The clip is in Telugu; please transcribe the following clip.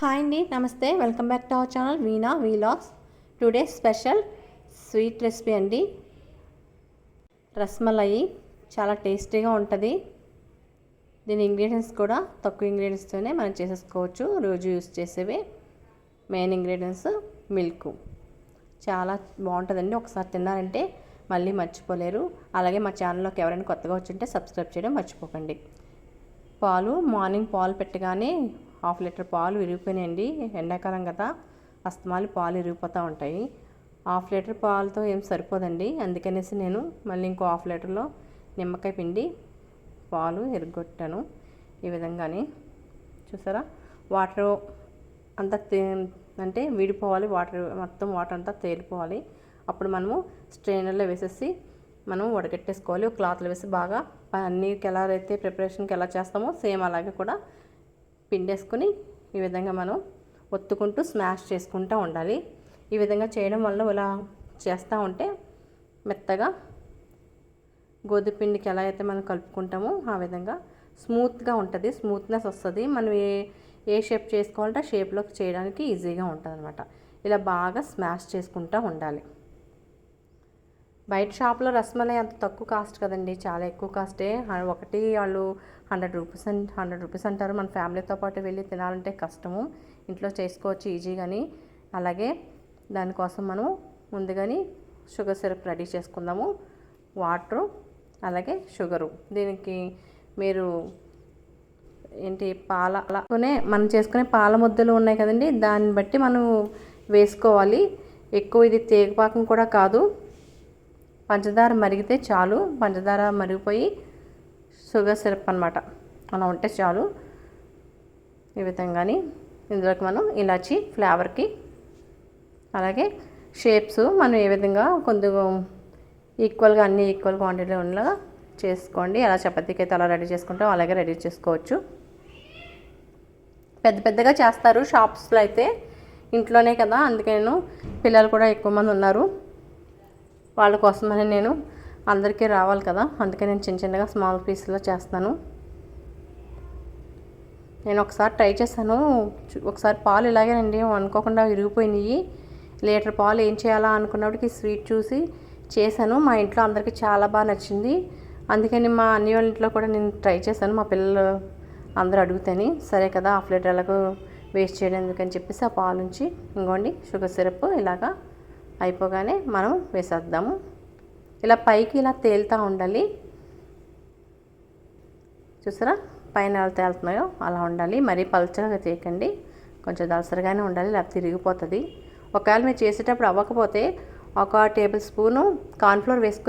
హాయ్ అండి నమస్తే welcome back to our channel Veena vlogs today special sweet recipe అండి రస్మలయి చాలా టేస్టీగా ఉంటుంది. దీని ఇంగ్రీడియంట్స్ కూడా తక్కువ ఇంగ్రీడియంట్స్తోనే మనం చేసేసుకోవచ్చు. రోజు యూస్ చేసేవి మెయిన్ ఇంగ్రీడియంట్స్ మిల్క్ చాలా బాగుంటుందండి. ఒకసారి తిన్నారంటే మళ్ళీ మర్చిపోలేరు. అలాగే మా ఛానల్లోకి ఎవరైనా కొత్తగా వచ్చింటే సబ్స్క్రైబ్ చేయడం మర్చిపోకండి. పాలు మార్నింగ్ పాలు పెట్టగానే హాఫ్ లీటర్ పాలు విరిగిపోయినాయండి. ఎండాకాలం కదా అస్తమాలు పాలు విరిగిపోతూ ఉంటాయి. హాఫ్ లీటర్ పాలతో ఏం సరిపోదండి. అందుకనేసి నేను మళ్ళీ ఇంకో హాఫ్ లీటర్లో నిమ్మకాయ పిండి పాలు ఎరగొట్టాను ఈ విధంగానే. చూసారా? వాటర్ అంతా తే అంటే విడిపోవాలి. వాటర్ మొత్తం వాటర్ అంతా తేలిపోవాలి. అప్పుడు మనము స్ట్రైనర్లో వేసేసి మనం వడగట్టేసుకోవాలి. క్లాత్లో వేసి బాగా పన్నీర్కి ఎలా అయితే ప్రిపరేషన్కి ఎలా చేస్తామో సేమ్ అలాగే కూడా పిండేసుకొని ఈ విధంగా మనం ఒత్తుకుంటూ స్మాష్ చేసుకుంటూ ఉండాలి. ఈ విధంగా చేయడం వల్ల ఇలా చేస్తూ ఉంటే మెత్తగా గోధుమ పిండికి ఎలా అయితే మనం కలుపుకుంటామో ఆ విధంగా స్మూత్గా ఉంటుంది స్మూత్నెస్ వస్తుంది. మనం ఏ ఏ షేప్ చేసుకోవాలంటే ఆ షేప్లోకి చేయడానికి ఈజీగా ఉంటుంది అనమాట ఇలా బాగా స్మాష్ చేసుకుంటూ ఉండాలి. బయట షాప్లో రసమలై అంత తక్కువ కాస్ట్ కదండి చాలా ఎక్కువ కాస్టే. ఒకటి వాళ్ళు hundred rupees and hundred rupees అంటారు. మన ఫ్యామిలీతో పాటు వెళ్ళి తినాలంటే కష్టము. ఇంట్లో చేసుకోవచ్చు ఈజీగాని. అలాగే దానికోసం మనం ముందుగాని షుగర్ సిరప్ రెడీ చేసుకుందాము. వాటరు అలాగే షుగరు. దీనికి మీరు ఏంటి పాల అలానే మనం చేసుకునే పాల ముద్దలు ఉన్నాయి కదండి దాన్ని బట్టి మనం వేసుకోవాలి. ఎక్కువ ఇది తేగపాకం కూడా కాదు. పంచదార మరిగితే చాలు. పంచదార మరిగిపోయి షుగర్ సిరప్ అనమాట అలా ఉంటే చాలు. ఈ విధంగాని ఇందులోకి మనం ఇలాచి ఫ్లేవర్కి అలాగే షేప్స్ మనం ఏ విధంగా కొద్దిగా ఈక్వల్గా అన్ని ఈక్వల్ క్వాంటిటీలో ఉండగా చేసుకోండి. అలా చపాతీకి అయితే అలా రెడీ చేసుకుంటాం. అలాగే రెడీ చేసుకోవచ్చు. పెద్ద పెద్దగా చేస్తారు షాప్స్లో అయితే. ఇంట్లోనే కదా. అందుకే నేను పిల్లలు కూడా ఎక్కువ మంది ఉన్నారు. వాళ్ళ కోసమని నేను అందరికీ రావాలి కదా. అందుకే నేను చిన్న చిన్నగా స్మాల్ పీస్లో చేస్తాను. నేను ఒకసారి ట్రై చేశాను. ఒకసారి పాలు ఇలాగేనండి అనుకోకుండా విరిగిపోయినాయి. లీటర్ పాలు ఏం చేయాలా అనుకున్నప్పటికీ స్వీట్ చూసి చేశాను. మా ఇంట్లో అందరికీ చాలా బాగా నచ్చింది. అందుకని మా అన్ని వాళ్ళ ఇంట్లో కూడా నేను ట్రై చేశాను. మా పిల్లలు అందరూ అడుగుతాని సరే కదా హాఫ్ లీటర్ ఎలాగో వేస్ట్ చేయడం ఎందుకని చెప్పేసి ఆ పాలు నుంచి ఇంకోండి షుగర్ సిరప్ ఇలాగా అయిపోగానే మనం వేసేద్దాము. ఇలా పైకి ఇలా తేలుతూ ఉండాలి. చూసారా? పైన ఎలా తేలుతున్నాయో అలా ఉండాలి. మరీ పల్చగా చేయకండి. కొంచెం దలసరిగానే ఉండాలి లేకపోతే తిరిగిపోతుంది. ఒకవేళ మీరు చేసేటప్పుడు అవ్వకపోతే ఒక టేబుల్ స్పూను కార్న్ఫ్లోర్ వేసుకుని